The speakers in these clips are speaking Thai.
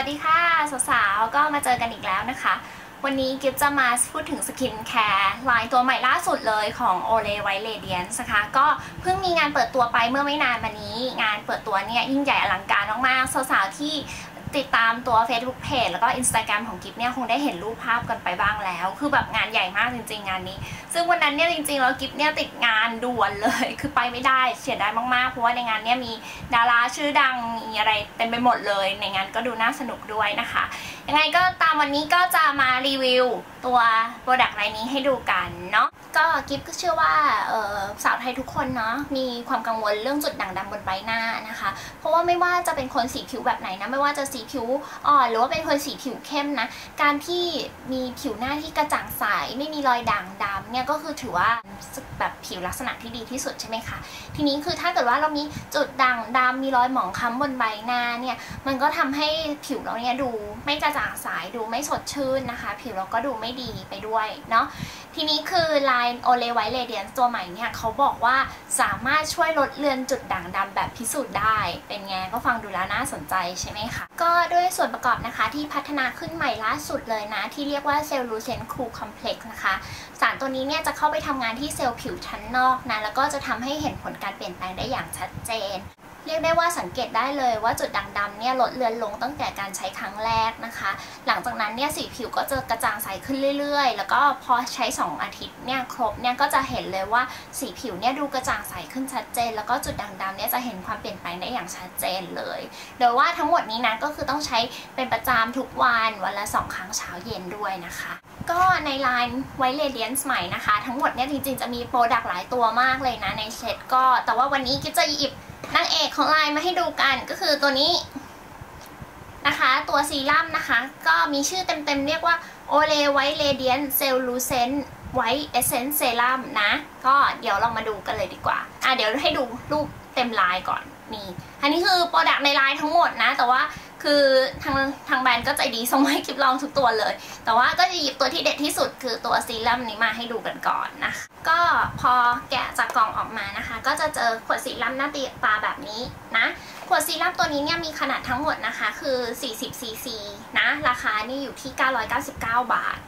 วัสดีค่ะ สาวๆ ก็มาเจอกันอีกแล้วนะคะ วันนี้กิฟจะมาพูดถึงสกินแคร์ลายตัวใหม่ล่าสุดเลยของ Olay White Radiance นะคะ ก็เพิ่งมีงานเปิดตัวไปเมื่อไม่นานมานี้ งานเปิดตัวเนี่ยยิ่งใหญ่อลังการมากๆ สาวๆ ที่ ติดตามตัว Facebook Page แล้วก็ Instagram ของกิฟเนี่ยคงได้เห็นรูปภาพกันไปบ้างแล้ว คือแบบงานใหญ่มากจริง ๆ งานนี้ ซึ่งวันนั้นเนี่ยจริงๆแล้วกิฟเนี่ยติดงานด่วนเลย คือไปไม่ได้เสียดายมากๆ เพราะว่าในงานเนี่ยมีดาราชื่อดังมีอะไรเต็มไปหมดเลย ในงานก็ดูน่าสนุกด้วยนะคะ ยังไงก็ตามวันนี้ก็จะมารีวิวตัวโปรดักต์รายนี้ให้ดูกันเนาะก็กิฟก็เชื่อว่าสาวไทยทุกคนเนาะมีความกังวลเรื่องจุดด่างดำบนใบหน้านะคะ เพราะว่าไม่ว่าจะเป็นคนสีผิวแบบไหนนะไม่ว่าจะสีผิวอ่อนหรือว่าเป็นคนสีผิวเข้มนะ การที่มีผิวหน้าที่กระจ่างใสไม่มีรอยด่างดำ เนี่ยก็คือถือว่าแบบผิวลักษณะที่ดีที่สุดใช่ไหมคะทีนี้คือถ้าเกิดว่าเรามีจุดด่างดำมีรอยหมองคล้ำบนใบหน้าเนี่ยมันก็ทำให้ผิวเราเนี่ยดูไม่กระจ่างใสดูไม่สดชื่นนะคะ ผิวเราก็ดูไม่ดีไปด้วยเนาะทีนี้คือลายโอเลไวเลเดียนตัวใหม่เนี่ยเขาบอกว่าสามารถช่วยลดเลือนจุดด่างดำแบบพิสูจน์ได้ เป็นไงก็ฟังดูแล้วน่าสนใจใช่ไหมคะ ก็ด้วยส่วนประกอบนะคะที่พัฒนาขึ้นใหม่ล่าสุดเลยนะ ที่เรียกว่าเซลลูเซนคูคอมเพล็กซ์นะคะ สารตัวนี้เนี่ยจะเข้าไปทำงานที่เซลล์ผิวชั้นนอกนะแล้วก็จะทำให้เห็นผลการเปลี่ยนแปลงได้อย่างชัดเจน เรียกได้ว่าสังเกตได้เลยว่าจุดด่างดำเนี่ยลดเลือนลงตั้งแต่การใช้ครั้งแรกนะคะ หลังจากนั้นเนี่ยสีผิวก็จะกระจ่างใสขึ้นเรื่อยๆ แล้วก็พอใช้ 2 อาทิตย์เนี่ยครบเนี่ยก็จะเห็นเลยว่าสีผิวเนี่ยดูกระจ่างใสขึ้นชัดเจน แล้วก็จุดด่างดำเนี่ยจะเห็นความเปลี่ยนแปลงได้อย่างชัดเจนเลย โดยว่าทั้งหมดนี้นะก็คือต้องใช้เป็นประจำทุกวันวันละ 2 ครั้งเช้าเย็นด้วยนะคะ ก็ในไลน์ไวเลเดียนใหม่นะคะ ทั้งหมดเนี่ยจริงๆจะมีโปรดักต์หลายตัวมากเลยนะในเซตก็ แต่ว่าวันนี้กิฟจะหยิบนางเอกของไลน์มาให้ดูกันก็คือตัวนี้นะคะตัวซีรั่มนะคะ ก็มีชื่อเต็มๆเรียกว่า Olay White Radiant Cellucent White Essence Serum นะ ก็เดี๋ยวลองมาดูกันเลยดีกว่า อะเดี๋ยวให้ดูรูปเต็มไลน์ก่อนนี่ อันนี้คือโปรดักต์ในไลน์ทั้งหมดนะ แต่ว่า คือทางทางแบรนด์ก็ใจดีส่งมาให้คลิปลองทุกตัวเลย แต่ว่าก็จะหยิบตัวที่เด็ดที่สุดคือตัวซีรั่มนี้มาให้ดูกันก่อนนะก็พอแกะจากกล่องออกมานะคะ ก็จะเจอขวดซีรั่มหน้าตีตาแบบนี้นะขวดซีรั่มตัวนี้เนี่ยมีขนาดทั้งหมดนะคะ คือ 40 ซีซีนะ ราคานี่อยู่ที่ 999 บาท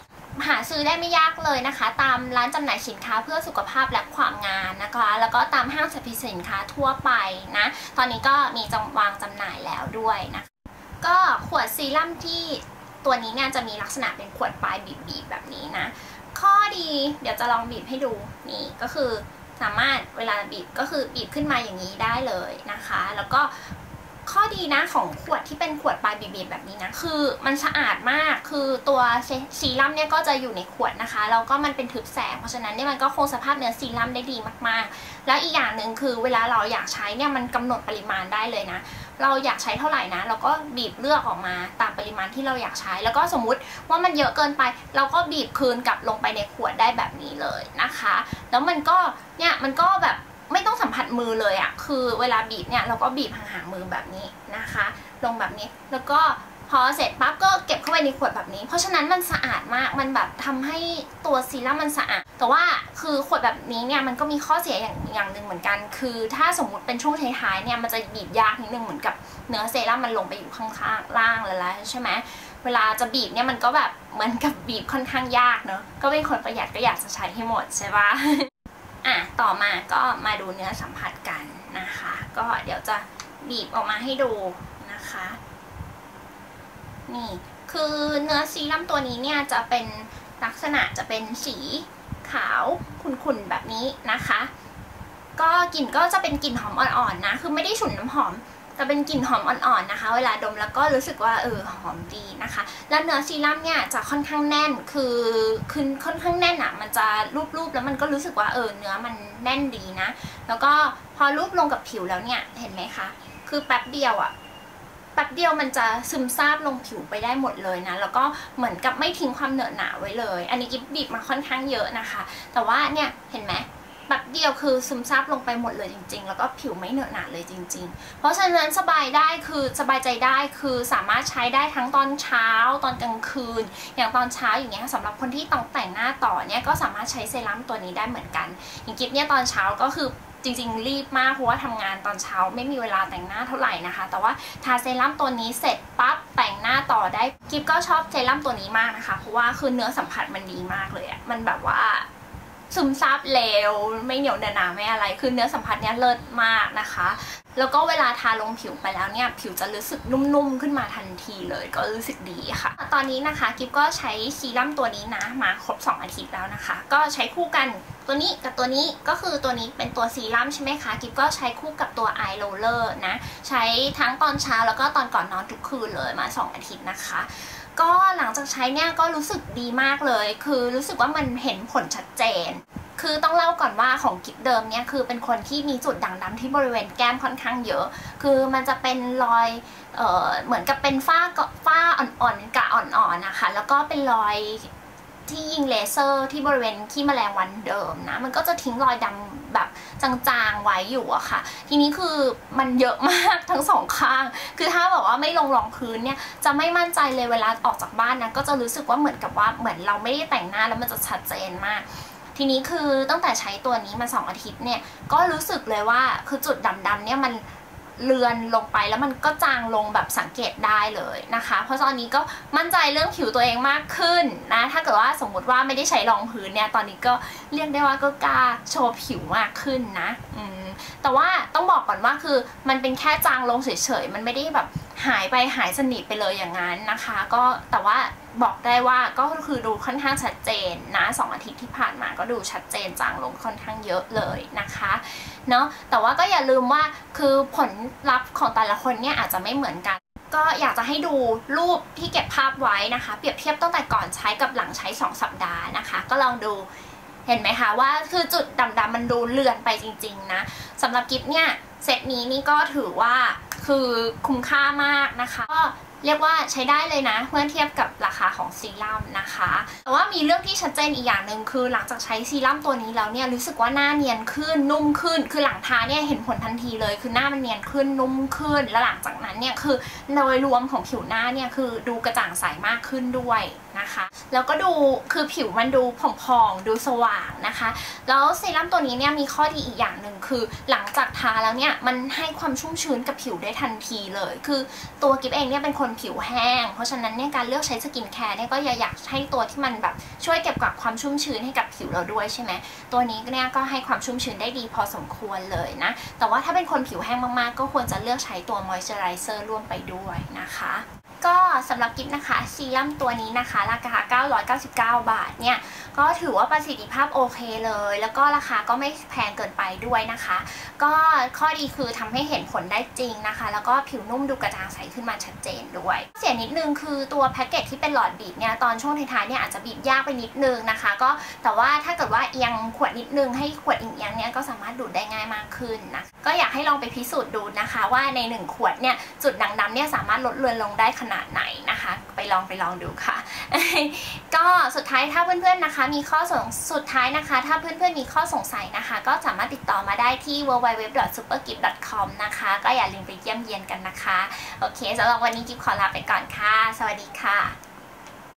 หาซื้อได้ไม่ยากเลยนะคะ ตามร้านจำหน่ายสินค้าเพื่อสุขภาพและความงามนะคะ แล้วก็ตามห้างสรรพสินค้าทั่วไปนะ ตอนนี้ก็มีจำวางจำหน่ายแล้วด้วยนะ ก็ขวดซีรั่มที่ตัวนี้เนี่ยจะมีลักษณะเป็นขวดปลายบีบๆแบบนี้นะ ข้อดีเดี๋ยวจะลองบีบให้ดูนี่ก็คือสามารถเวลาบีบก็คือบีบขึ้นมาอย่างนี้ได้เลยนะคะ แล้วก็ ข้อดีนะของขวดที่เป็นขวดปลายบีบแบบนี้นะ คือมันสะอาดมากคือตัวซีรั่มเนี่ยก็จะอยู่ในขวดนะคะแล้วก็มันเป็นทึบแสง เพราะฉะนั้นเนี่ยมันก็คงสภาพเนื้อซีรั่มได้ดีมากๆ แล้วอีกอย่างหนึ่งคือเวลาเราอยากใช้เนี่ยมันกำหนดปริมาณได้เลยนะ เราอยากใช้เท่าไหร่นะ เราก็บีบเลือกออกมาตามปริมาณที่เราอยากใช้ แล้วก็สมมุติว่ามันเยอะเกินไป เราก็บีบคืนกลับลงไปในขวดได้แบบนี้เลยนะคะ แล้วมันก็เนี่ยมันก็แบบ ไม่ต้องสัมผัสมือเลยอะ่ะ คือเวลาบีบเนี่ยเราก็บีบห่างๆมือแบบนี้นะคะ ลงแบบนี้ แล้วก็พอเสร็จปั๊บก็เก็บเข้าไปในขวดแบบนี้ เพราะฉะนั้นมันสะอาดมาก มันแบบทำให้ตัวซีรั่มมันสะอาด แต่ว่าคือขวดแบบนี้เนี่ยมันก็มีข้อเสียอย่างอย่างหนึ่งเหมือนกัน คือถ้าสมมุติเป็นช่วงท้ายๆเนี่ยมันจะบีบยากนิดนึงเหมือนกับเนื้อเซรั่มมันลงไปอยู่ข้างๆล่างแล้วใช่ไหมเวลาจะบีบเนี่ยมันก็แบบเหมือนกับบีบค่อนข้างยากเนอะ ก็เป็นคนประหยัดก็อยากจะใช้ให้หมดใช่ปะ อะต่อมาก็มาดูเนื้อสัมผัสกันนะคะ ก็เดี๋ยวจะบีบออกมาให้ดูนะคะ นี่คือเนื้อซีรั่มตัวนี้เนี่ยจะเป็นลักษณะจะเป็นสีขาวขุ่นๆแบบนี้นะคะ ก็กลิ่นก็จะเป็นกลิ่นหอมอ่อนๆนะ คือไม่ได้ฉุนน้ำหอม แต่เป็นกลิ่นหอมอ่อนๆนะคะ เวลาดมแล้วก็รู้สึกว่าเออหอมดีนะคะ แล้วเนื้อซีรั่มเนี่ยจะค่อนข้างแน่นคือคือค่อนข้างแน่นอะมันจะรูปๆแล้วมันก็รู้สึกว่าเออเนื้อมันแน่นดีนะ แล้วก็พอรูปลงกับผิวแล้วเนี่ยเห็นไหมคะคือแป๊บเดียวอะแป๊บเดียวมันจะซึมซาบลงผิวไปได้หมดเลยนะ แล้วก็เหมือนกับไม่ทิ้งความเหนอะหนาไว้เลย อันนี้กิ๊บบีบมาค่อนข้างเยอะนะคะ แต่ว่าเนี่ยเห็นไหม แป๊บเดียวคือซึมซาบลงไปหมดเลยจริง ๆ แล้วก็ผิวไม่เหนอะหนาเลยจริง ๆ เพราะฉะนั้นสบายได้คือสบายใจได้คือสามารถใช้ได้ทั้งตอนเช้าตอนกลางคืน อย่างตอนเช้าอย่างเงี้ยสำหรับคนที่ต้องแต่งหน้าต่อเนี่ยก็สามารถใช้เซรั่มตัวนี้ได้เหมือนกัน อย่างกิ๊บเนี่ยตอนเช้าก็คือจริง ๆ รีบมากเพราะว่าทำงานตอนเช้าไม่มีเวลาแต่งหน้าเท่าไหร่นะคะ แต่ว่าทาเซรั่มตัวนี้เสร็จปั๊บแต่งหน้าต่อได้กิฟก็ชอบเซรั่มตัวนี้มากนะคะ เพราะว่าคือเนื้อสัมผัสมันดีมากเลยอะมันแบบว่า ซึมซาบเร็วไม่เหนียวเนหนาไม่อะไร คือเนื้อสัมผัสเนี้ยเลิศมากนะคะ แล้วก็เวลาทาลงผิวไปแล้วเนี่ย ผิวจะรู้สึกนุ่มๆ ขึ้นมาทันทีเลย ก็รู้สึกดีค่ะ ตอนนี้นะคะกิฟก็ใช้ซีรั่มตัวนี้นะ มาครบ 2 อาทิตย์แล้วนะคะ ก็ใช้คู่กันตัวนี้กับตัวนี้ก็คือตัวนี้เป็นตัวซีรั่มใช่ไหมคะกิฟก็ใช้คู่กับตัวไอโรลเลอร์นะ ใช้ทั้งตอนเช้าแล้วก็ตอนก่อนนอนทุกคืนเลยมา 2 อาทิตย์นะคะ ก็หลังจากใช้เนี่ยก็รู้สึกดีมากเลย คือรู้สึกว่ามันเห็นผลชัดเจน คือต้องเล่าก่อนว่าของกิฟเดิมเนี่ยคือเป็นคนที่มีจุดด่างดำที่บริเวณแก้มค่อนข้างเยอะ คือมันจะเป็นรอยเออเหมือนกับเป็นฝ้าก็ฝ้าอ่อนๆกะอ่อนๆนะคะ แล้วก็เป็นรอย ที่ยิงเลเซอร์ที่บริเวณขี้แมลงวันเดิมนะ มันก็จะทิ้งรอยดำแบบจางๆไว้อยู่อะค่ะ ทีนี้คือมันเยอะมากทั้งสองข้าง คือถ้าแบบว่าไม่ลงรองพื้นเนี่ยจะไม่มั่นใจเลยเวลาออกจากบ้านนะก็จะรู้สึกว่าเหมือนกับว่าเหมือนเราไม่ได้แต่งหน้าแล้วมันจะชัดเจนมากทีนี้คือตั้งแต่ใช้ตัวนี้มา 2 อาทิตย์เนี่ยก็รู้สึกเลยว่าคือจุดดำๆเนี่ยมัน เลือนลงไปแล้วมันก็จางลงแบบสังเกตได้เลยนะคะ เพราะตอนนี้ก็มั่นใจเรื่องผิวตัวเองมากขึ้นนะถ้าเกิดว่าสมมติว่าไม่ได้ใช้รองพื้นเนี่ยตอนนี้ก็เรียกได้ว่าก็กล้าโชว์ผิวมากขึ้นนะอืมแต่ว่าต้องบอกก่อนว่าคือมันเป็นแค่จางลงเฉยๆมันไม่ได้แบบหายไปหายสนิทไปเลยอย่างนั้นนะคะ ก็แต่ว่า บอกได้ว่าก็คือดูค่อนข้างชัดเจนนะสองอาทิตย์ที่ผ่านมาก็ดูชัดเจนจางลงค่อนข้างเยอะเลยนะคะเนาะแต่ว่าก็อย่าลืมว่าคือผลลัพธ์ของแต่ละคนเนี่ยอาจจะไม่เหมือนกัน ก็อยากจะให้ดูรูปที่เก็บภาพไว้นะคะ เปรียบเทียบตั้งแต่ก่อนใช้กับหลังใช้ 2 สัปดาห์นะคะ ก็ลองดูเห็นไหมคะว่าคือจุดดำๆมันดูเลือนไปจริงๆนะสำหรับกิฟเนี่ยเซตนี้นี่ก็ถือว่าคือคุ้มค่ามากนะคะก็ เรียกว่าใช้ได้เลยนะ เมื่อเทียบกับราคาของซีรั่มนะคะ แต่ว่ามีเรื่องที่ชัดเจนอีกอย่างหนึ่งคือหลังจากใช้ซีรั่มตัวนี้แล้วเนี่ยรู้สึกว่าหน้าเนียนขึ้นนุ่มขึ้น คือหลังทาเนี่ยเห็นผลทันทีเลย คือหน้ามันเนียนขึ้นนุ่มขึ้น แล้วหลังจากนั้นเนี่ยคือโดยรวมของผิวหน้าเนี่ยคือดูกระจ่างใสมากขึ้นด้วยนะคะ แล้วก็ดูคือผิวมันดูผ่องๆดูสว่างนะคะ แล้วซีรั่มตัวนี้เนี่ยมีข้อดีอีกอย่างหนึ่งคือหลังจากทาแล้วเนี่ยมันให้ความชุ่มชื้นกับผิวได้ทันทีเลย คือตัวกิฟเองเนี่ยเป็นคนผิวแห้ง เพราะฉะนั้นเนี่ยการเลือกใช้สกินแคร์เนี่ยก็อยากให้ตัวที่มันแบบช่วยเก็บกักความชุ่มชื้นให้กับ ผิวเราด้วยใช่ไหมตัวนี้เนี่ยก็ให้ความชุ่มชื้นได้ดีพอสมควรเลยนะ แต่ว่าถ้าเป็นคนผิวแห้งมากๆ ก็ควรจะเลือกใช้ตัวมอยส์เจอไรเซอร์ร่วมไปด้วยนะคะก็สำหรับกิฟนะคะซีรั่มตัวนี้นะคะ ราคา 999 บาทเนี่ย ก็ถือว่าประสิทธิภาพโอเคเลย แล้วก็ราคาก็ไม่แพงเกินไปด้วยนะคะ ก็ข้อดีคือทำให้เห็นผลได้จริงนะคะ แล้วก็ผิวนุ่มดูกระจ่างใสขึ้นมาชัดเจนด้วย เสียนิดนึงคือตัวแพ็กเกจที่เป็นหลอดบีบเนี่ย ตอนช่วงท้ายๆเนี่ยอาจจะบีบยากไปนิดนึงนะคะ ก็แต่ว่าถ้าเกิดว่าเอียงขวดนิดนึงให้ขวดเอียงๆเนี่ยก็สามารถดูดได้ง่ายมากขึ้นนะก็อยากให้ลองไปพิสูจน์ดูนะคะ ว่าใน 1 ขวดเนี่ยจุดด่างดำเนี่ยสามารถลดเลือนลงได้ขนาดไหนนะคะ ไปลองไปลองดูค่ะ ก็สุดท้ายถ้าเพื่อนๆนะคะ มีข้อสงสุดท้ายนะคะ ถ้าเพื่อนๆมีข้อสงสัยนะคะ ก็สามารถติดต่อมาได้ที่ www.supergift.com นะคะ ก็อย่าลืมไปเยี่ยมเยียนกันนะคะ โอเคสำหรับวันนี้กิฟขอลาไปก่อนค่ะ สวัสดีค่ะ